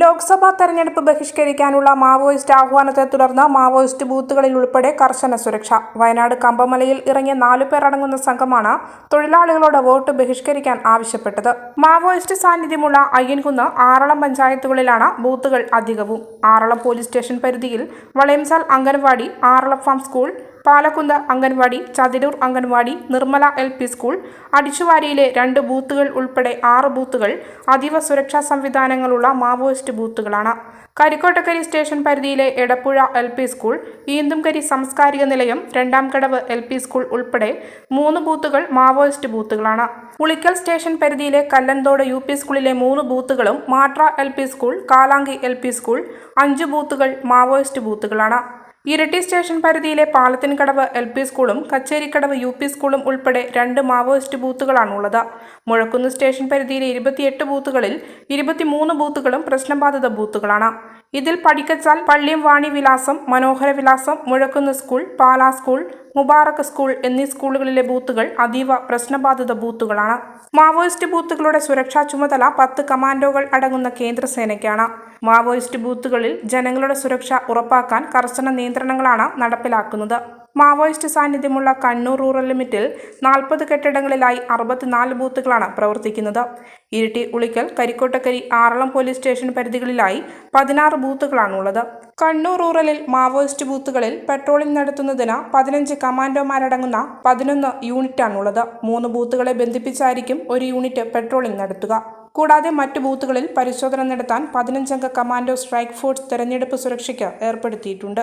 ലോക്സഭാ തെരഞ്ഞെടുപ്പ് ബഹിഷ്കരിക്കാനുള്ള മാവോയിസ്റ്റ് ആഹ്വാനത്തെ തുടർന്ന് മാവോയിസ്റ്റ് ബൂത്തുകളിൽ ഉൾപ്പെടെ കർശന സുരക്ഷ. വയനാട് കമ്പമലയിൽ ഇറങ്ങിയ നാലു അടങ്ങുന്ന സംഘമാണ് തൊഴിലാളികളോട് വോട്ട് ബഹിഷ്കരിക്കാൻ ആവശ്യപ്പെട്ടത്. മാവോയിസ്റ്റ് സാന്നിധ്യമുള്ള അയ്യൻകുന്ന് ആറളം പഞ്ചായത്തുകളിലാണ് ബൂത്തുകൾ അധികവും. ആറളം പോലീസ് സ്റ്റേഷൻ പരിധിയിൽ Valayamsal anganwadi Aralam farm school Palakkunnu anganwadi Chathiroor anganwadi Nirmala L P school അടിച്ചുവാരിയിലെ രണ്ട് ബൂത്തുകൾ ഉൾപ്പെടെ ആറ് ബൂത്തുകൾ അതീവ സുരക്ഷാ സംവിധാനങ്ങളുള്ള മാവോയിസ്റ്റ് ബൂത്തുകളാണ്. കരിക്കോട്ടക്കരി സ്റ്റേഷൻ പരിധിയിലെ Edappuzha L P school Eenthumkari സാംസ്കാരിക നിലയം രണ്ടാം കടവ് എൽ പി സ്കൂൾ ഉൾപ്പെടെ മൂന്ന് ബൂത്തുകൾ മാവോയിസ്റ്റ് ബൂത്തുകളാണ്. ഉളിക്കൽ സ്റ്റേഷൻ പരിധിയിലെ കല്ലന്തോട് യു പി സ്കൂളിലെ മൂന്ന് ബൂത്തുകളും Matra L P school Kalanki L P school അഞ്ച് ബൂത്തുകൾ മാവോയിസ്റ്റ് ബൂത്തുകളാണ്. ഇരട്ടി സ്റ്റേഷൻ പരിധിയിലെ പാലത്തിൻകടവ് എൽ പി സ്കൂളും കച്ചേരിക്കടവ് യു പി സ്കൂളും ഉൾപ്പെടെ രണ്ട് മാവോയിസ്റ്റ് ബൂത്തുകളാണുള്ളത്. മുഴക്കുന്ന് സ്റ്റേഷൻ പരിധിയിലെ ഇരുപത്തിയെട്ട് ബൂത്തുകളിൽ ഇരുപത്തിമൂന്ന് ബൂത്തുകളും പ്രശ്നബാധിത ബൂത്തുകളാണ്. ഇതിൽ പഠിക്കച്ചാൽ പള്ളിയം Vani Vilasam Manohara Vilasam Muzhakkunnu school Pala school Mubarak school എന്നീ സ്കൂളുകളിലെ ബൂത്തുകൾ അതീവ പ്രശ്നബാധിത ബൂത്തുകളാണ്. മാവോയിസ്റ്റ് ബൂത്തുകളുടെ സുരക്ഷാ ചുമതല പത്ത് കമാൻഡോകൾ അടങ്ങുന്ന കേന്ദ്രസേനയ്ക്കാണ്. മാവോയിസ്റ്റ് ബൂത്തുകളിൽ ജനങ്ങളുടെ സുരക്ഷ ഉറപ്പാക്കാൻ കർശന നിയന്ത്രണങ്ങളാണ് നടപ്പിലാക്കുന്നത്. മാവോയിസ്റ്റ് സാന്നിധ്യമുള്ള കണ്ണൂർ റൂറൽ ലിമിറ്റിൽ നാൽപ്പത് കെട്ടിടങ്ങളിലായി അറുപത്തിനാല് ബൂത്തുകളാണ് പ്രവർത്തിക്കുന്നത്. ഇരിട്ടി ഉളിക്കൽ കരിക്കോട്ടക്കരി ആറളം പോലീസ് സ്റ്റേഷൻ പരിധികളിലായി പതിനാറ് ബൂത്തുകളാണുള്ളത്. കണ്ണൂർ റൂറലിൽ മാവോയിസ്റ്റ് ബൂത്തുകളിൽ പെട്രോളിംഗ് നടത്തുന്നതിന് പതിനഞ്ച് കമാൻഡോമാരടങ്ങുന്ന പതിനൊന്ന് യൂണിറ്റാണുള്ളത്. മൂന്ന് ബൂത്തുകളെ ബന്ധിപ്പിച്ചായിരിക്കും ഒരു യൂണിറ്റ് പെട്രോളിംഗ് നടത്തുക. കൂടാതെ മറ്റ് ബൂത്തുകളിൽ പരിശോധന നടത്താൻ പതിനഞ്ചംഗ കമാൻഡോ സ്ട്രൈക്ക് ഫോഴ്സ് തെരഞ്ഞെടുപ്പ് സുരക്ഷയ്ക്ക് ഏർപ്പെടുത്തിയിട്ടുണ്ട്.